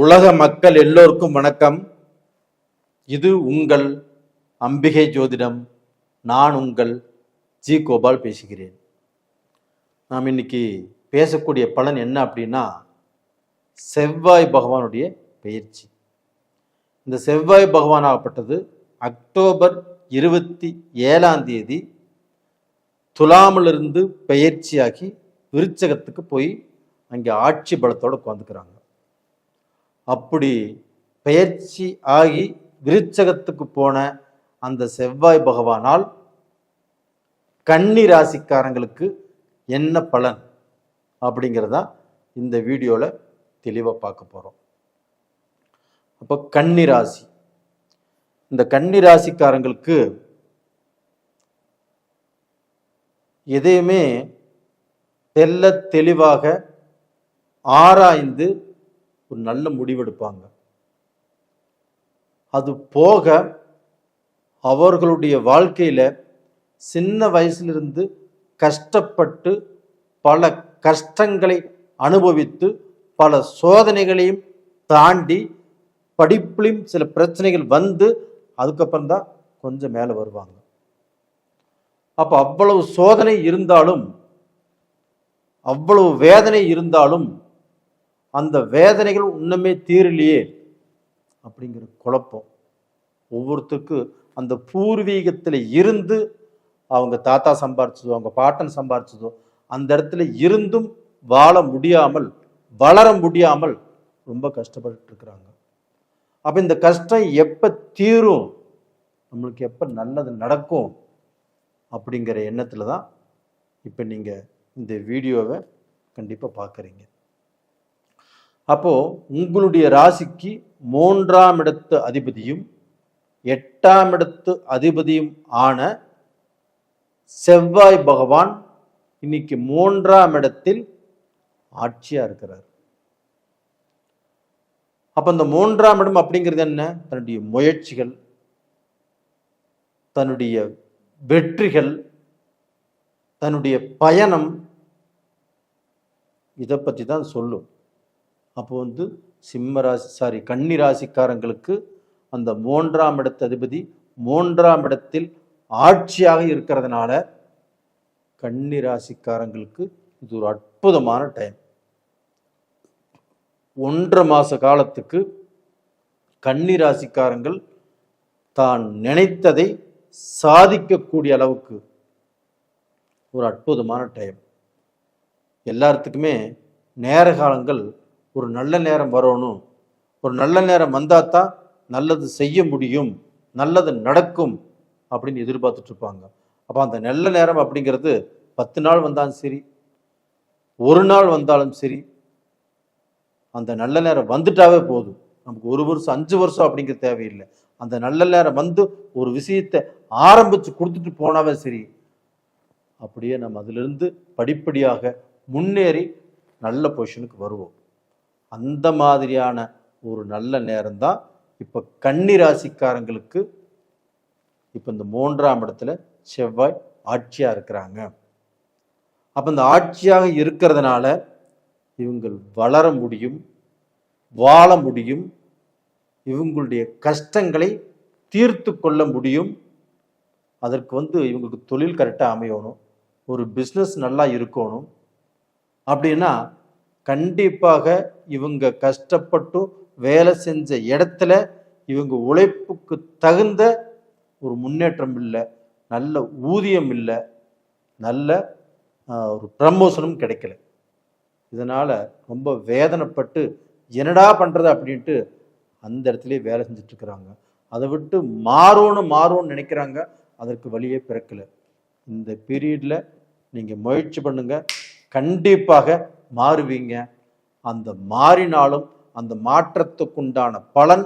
உலக மக்கள் எல்லோருக்கும் வணக்கம். இது உங்கள் அம்பிகை ஜோதிடம். நான் உங்கள் ஜி கோபால் பேசுகிறேன். நாம் இன்னைக்கு பேசக்கூடிய பலன் என்ன அப்படின்னா செவ்வாய் பகவானுடைய பயிற்சி. இந்த செவ்வாய் பகவான் ஆகப்பட்டது அக்டோபர் இருபத்தி ஏழாம் தேதி துலாமிலிருந்து பயிற்சியாகி விருச்சகத்துக்கு போய் அங்கே ஆட்சி பலத்தோடு உட்காந்துக்கிறாங்க அப்படி பெயர்ச்சி ஆகி விருச்சகத்துக்கு போன அந்த செவ்வாய் பகவானால் கன்னி ராசிக்காரங்களுக்கு என்ன பலன் அப்படிங்கிறதா இந்த வீடியோவில் தெளிவாக பார்க்க போகிறோம் அப்போ கன்னி ராசி இந்த கன்னி ராசிக்காரங்களுக்கு எதையுமே தெல்ல தெளிவாக ஆராய்ந்து ஒரு நல்ல முடிவெடுப்பாங்க. அது போக அவர்களுடைய வாழ்க்கையில் சின்ன வயசுலிருந்து கஷ்டப்பட்டு பல கஷ்டங்களை அனுபவித்து பல சோதனைகளையும் தாண்டி படிப்புலையும் சில பிரச்சனைகள் வந்து அதுக்கப்புறம் தான் கொஞ்சம் மேலே வருவாங்க. அப்போ அவ்வளவு சோதனை இருந்தாலும் அவ்வளவு வேதனை இருந்தாலும் அந்த வேதனைகள் இன்னுமே தீரலையே அப்படிங்கிற குழப்பம். ஒவ்வொருத்தருக்கு அந்த பூர்வீகத்தில் இருந்து அவங்க தாத்தா சம்பாரிச்சதோ அவங்க பாட்டன் சம்பாரிச்சதோ அந்த இடத்துல இருந்தும் வாழ முடியாமல் வளர முடியாமல் ரொம்ப கஷ்டப்பட்டு இருக்கிறாங்க அப்போ இந்த கஷ்டம் எப்போ தீரும்? நம்மளுக்கு எப்போ நல்லது நடக்கும்? அப்படிங்கிற எண்ணத்தில் தான் இப்போ நீங்கள் இந்த வீடியோவை கண்டிப்பாக பார்க்குறீங்க அப்போது உங்களுடைய ராசிக்கு மூன்றாம் இடத்து அதிபதியும் எட்டாம் இடத்து அதிபதியும் ஆன செவ்வாய் பகவான் இன்னைக்கு மூன்றாம் இடத்தில் ஆட்சியாக இருக்கிறார். அப்போ இந்த மூன்றாம் இடம் அப்படிங்கிறது என்ன? தன்னுடைய முயற்சிகள் தன்னுடைய வெற்றிகள் தன்னுடைய பயணம் இதை பற்றி தான் சொல்லும். அப்போ வந்து சிம்ம ராசி சாரி கன்னி ராசிக்காரங்களுக்கு அந்த மூன்றாம் இடத்து அதிபதி மூன்றாம் இடத்தில் ஆட்சியாக இருக்கிறதுனால கன்னி ராசிக்காரங்களுக்கு இது ஒரு அற்புதமான டைம் ஒன்றரை மாத காலத்துக்கு கன்னி ராசிக்காரங்கள் தான் நினைத்ததை சாதிக்கக்கூடிய அளவுக்கு ஒரு அற்புதமான டைம் எல்லாத்துக்குமே நேர காலங்கள் ஒரு நல்ல நேரம் வரணும். ஒரு நல்ல நேரம் வந்தால் தான் நல்லது செய்ய முடியும். நல்லது நடக்கும் அப்படின்னு எதிர்பார்த்துட்டு இருப்பாங்க. அப்போ அந்த நல்ல நேரம் அப்படிங்கிறது பத்து நாள் வந்தாலும் சரி ஒரு நாள் வந்தாலும் சரி அந்த நல்ல நேரம் வந்துட்டாவே போதும். நமக்கு ஒரு வருஷம் அஞ்சு வருஷம் அப்படிங்கிற தேவையில்லை. அந்த நல்ல நேரம் வந்து ஒரு விஷயத்தை ஆரம்பித்து கொடுத்துட்டு போனாவே சரி. அப்படியே நம்ம அதிலிருந்து படிப்படியாக முன்னேறி நல்ல பொசிஷனுக்கு வருவோம். அந்த மாதிரியான ஒரு நல்ல நேரம்தான். இப்போ கன்னி ராசிக்காரங்களுக்கு இப்போ இந்த மூன்றாம் இடத்துல செவ்வாய் ஆட்சியாக இருக்கிறாங்க. அப்போ இந்த ஆட்சியாக இருக்கிறதுனால இவங்கள் வளர முடியும் வாழ முடியும் இவங்களுடைய கஷ்டங்களை தீர்த்து கொள்ள முடியும். அதற்கு வந்து இவங்களுக்கு தொழில் கரெக்டாக அமையணும் ஒரு பிஸ்னஸ் நல்லா இருக்கணும். அப்படின்னா கண்டிப்பாக இவங்க கஷ்டப்பட்டு வேலை செஞ்ச இடத்துல இவங்க உழைப்புக்கு தகுந்த ஒரு முன்னேற்றம் இல்லை நல்ல ஊதியம் இல்லை நல்ல ஒரு ப்ரமோஷனும் கிடைக்கல. இதனால் ரொம்ப வேதனைப்பட்டு என்னடா பண்ணுறது அப்படின்ட்டு அந்த இடத்துலேயே வேலை செஞ்சிட்ருக்குறாங்க அதை விட்டு மாறோன்னு மாறும்னு நினைக்கிறாங்க. அதற்கு வழியே பிறக்கல. இந்த பீரியடில் நீங்கள் முயற்சி பண்ணுங்கள் கண்டிப்பாக மாறுவீங்க. அந்த மாறினாலும் அந்த மாற்றத்துக்குண்டான பலன்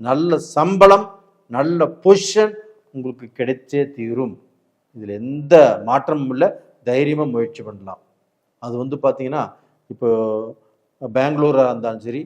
நல்ல சம்பளம் நல்ல பொசிஷன் உங்களுக்கு கிடைச்சே தீரும். இதில் எந்த மாற்றமும் இல்லை. தைரியமாக முயற்சி பண்ணலாம். அது வந்து பார்த்தீங்கன்னா இப்போ பெங்களூராக இருந்தாலும் சரி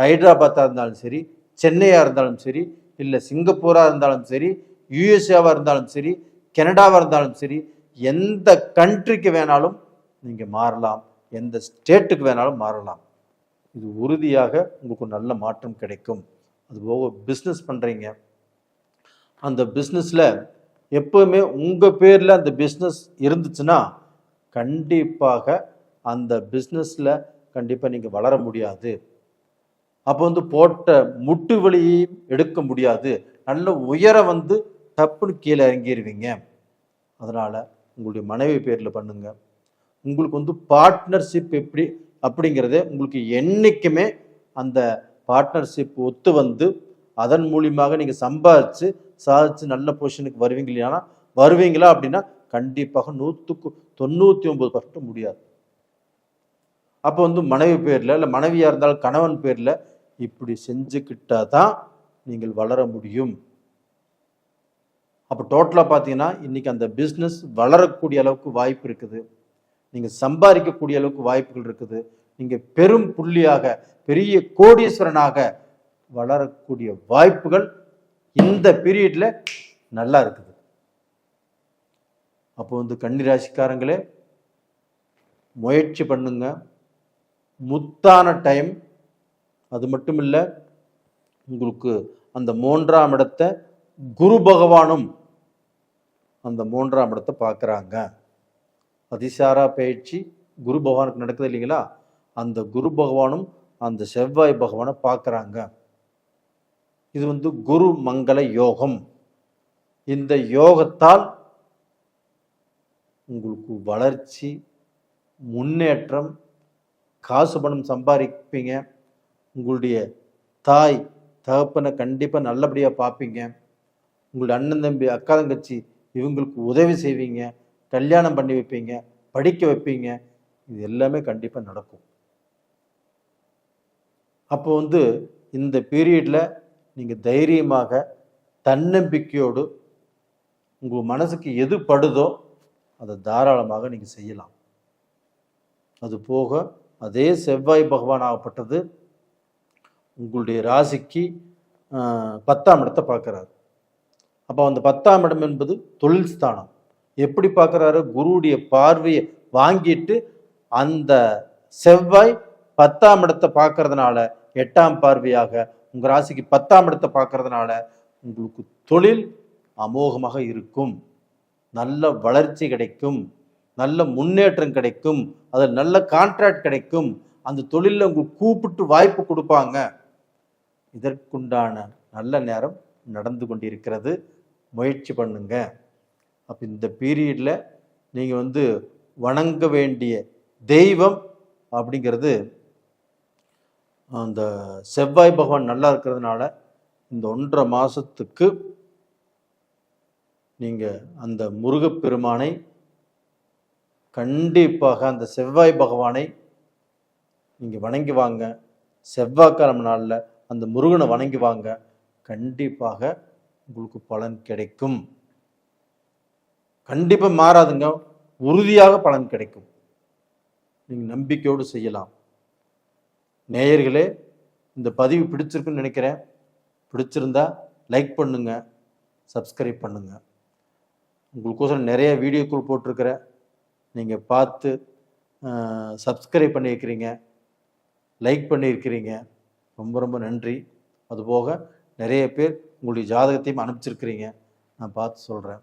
ஹைதராபாத்தாக இருந்தாலும் சரி சென்னையாக இருந்தாலும் சரி இல்லை சிங்கப்பூராக இருந்தாலும் சரி யூஎஸ்ஏவாக இருந்தாலும் சரி கனடாவாக இருந்தாலும் சரி எந்த கண்ட்ரிக்கு வேணாலும் நீங்கள் மாறலாம். எந்த ஸ்டேட்டுக்கு வேணாலும் மாறலாம். இது உறுதியாக உங்களுக்கு நல்ல மாற்றம் கிடைக்கும். அதுபோக பிஸ்னஸ் பண்ணுறீங்க அந்த பிஸ்னஸில் எப்போவுமே உங்கள் பேரில் அந்த பிஸ்னஸ் இருந்துச்சுன்னா கண்டிப்பாக அந்த பிஸ்னஸில் கண்டிப்பாக நீங்கள் வளர முடியாது. அப்போ வந்து போட்ட முட்டு வழியையும் எடுக்க முடியாது. நல்ல உயர வந்து டப்புன்னு கீழே இறங்கிடுவீங்க அதனால் உங்களுடைய மனைவி பேரில் பண்ணுங்கள் உங்களுக்கு வந்து பார்ட்னர்ஷிப் எப்படி அப்படிங்கிறதே உங்களுக்கு என்றைக்குமே அந்த பார்ட்னர்ஷிப் ஒத்து வந்து அதன் மூலியமாக நீங்கள் சம்பாதிச்சு சாதிச்சு நல்ல பொசிஷனுக்கு வருவீங்க இல்லையானா வருவீங்களா அப்படின்னா கண்டிப்பாக நூற்றுக்கு தொண்ணூற்றி ஒம்பது பர்சன்ட் முடியாது. அப்போ வந்து மனைவி பேரில் இல்லை மனைவியாக இருந்தால் கணவன் பேரில் இப்படி செஞ்சுக்கிட்டா தான் நீங்கள் வளர முடியும். அப்போ டோட்டலாக பார்த்தீங்கன்னா இன்றைக்கி அந்த பிஸ்னஸ் வளரக்கூடிய அளவுக்கு வாய்ப்பு இருக்குது. நீங்கள் சம்பாதிக்கக்கூடிய அளவுக்கு வாய்ப்புகள் இருக்குது. நீங்கள் பெரும் புள்ளியாக பெரிய கோடீஸ்வரனாக வளரக்கூடிய வாய்ப்புகள் இந்த பீரியடில் நல்லா இருக்குது. அப்போ வந்து கன்னிராசிக்காரங்களே முயற்சி பண்ணுங்க. முத்தான டைம் அது மட்டும் இல்லை உங்களுக்கு அந்த மூன்றாம் இடத்தை குரு பகவானும் அந்த மூன்றாம் இடத்தை பார்க்குறாங்க. அதிசாரா பயிற்சி குரு பகவானுக்கு நடக்குது இல்லைங்களா? அந்த குரு பகவானும் அந்த செவ்வாய் பகவானை பார்க்குறாங்க. இது வந்து குரு மங்கள யோகம். இந்த யோகத்தால் உங்களுக்கு வளர்ச்சி முன்னேற்றம் காசு பணம் சம்பாதிப்பீங்க. உங்களுடைய தாய் தகப்பனை கண்டிப்பாக நல்லபடியாக பார்ப்பீங்க. உங்களுடைய அண்ணன் தம்பி அக்கா தங்கச்சி இவங்களுக்கு உதவி செய்வீங்க. கல்யாணம் பண்ணி வைப்பீங்க படிக்க வைப்பீங்க இது எல்லாமே கண்டிப்பாக நடக்கும். அப்போ வந்து இந்த பீரியடில் நீங்கள் தைரியமாக தன்னம்பிக்கையோடு உங்கள் மனசுக்கு எது படுதோ அதை தாராளமாக நீங்கள் செய்யலாம். அது போக அதே செவ்வாய் பகவான் ஆகப்பட்டது உங்களுடைய ராசிக்கு பத்தாம் இடத்தை பார்க்குறாரு. அப்போ அந்த பத்தாம் இடம் என்பது தொழில் ஸ்தானம். எப்படி பார்க்குறாரு? குருவுடைய பார்வையை வாங்கிட்டு அந்த செவ்வாய் பத்தாம் இடத்தை பார்க்கறதுனால எட்டாம் பார்வையாக உங்கள் ராசிக்கு பத்தாம் இடத்தை பார்க்கறதுனால உங்களுக்கு தொழில் அமோகமாக இருக்கும். நல்ல வளர்ச்சி கிடைக்கும். நல்ல முன்னேற்றம் கிடைக்கும். அதில் நல்ல கான்ட்ராக்ட் கிடைக்கும். அந்த தொழிலில் உங்களுக்கு கூப்பிட்டு வாய்ப்பு கொடுப்பாங்க. இதற்குண்டான நல்ல நேரம் நடந்து கொண்டிருக்கிறது. முயற்சி பண்ணுங்கள் அப்போ இந்த பீரியடில் நீங்கள் வந்து வணங்க வேண்டிய தெய்வம் அப்படிங்கிறது அந்த செவ்வாய் பகவான் நல்லா இருக்கிறதுனால இந்த ஒன்றரை மாதத்துக்கு நீங்கள் அந்த முருகப்பெருமானை கண்டிப்பாக அந்த செவ்வாய் பகவானை நீங்கள் வணங்கி வாங்க. செவ்வாய்க்கிழமை நாளில் அந்த முருகனை வணங்கி வாங்க. கண்டிப்பாக உங்களுக்கு பலன் கிடைக்கும். கண்டிப்பாக மாறாதுங்க. உறுதியாக பலன் கிடைக்கும். நீங்கள் நம்பிக்கையோடு செய்யலாம். நேயர்களே இந்த பதிவு பிடிச்சிருக்குன்னு நினைக்கிறேன். பிடிச்சிருந்தா லைக் பண்ணுங்க சப்ஸ்கிரைப் பண்ணுங்க. உங்களுக்கோசரம் நிறைய வீடியோக்கள் போட்டிருக்கிறேன். நீங்கள் பார்த்து சப்ஸ்கிரைப் பண்ணியிருக்கிறீங்க லைக் பண்ணியிருக்கிறீங்க. ரொம்ப ரொம்ப நன்றி. அதுபோக நிறைய பேர் உங்களுடைய ஜாதகத்தையும் அனுப்பிச்சிருக்கிறீங்க. நான் பார்த்து சொல்கிறேன்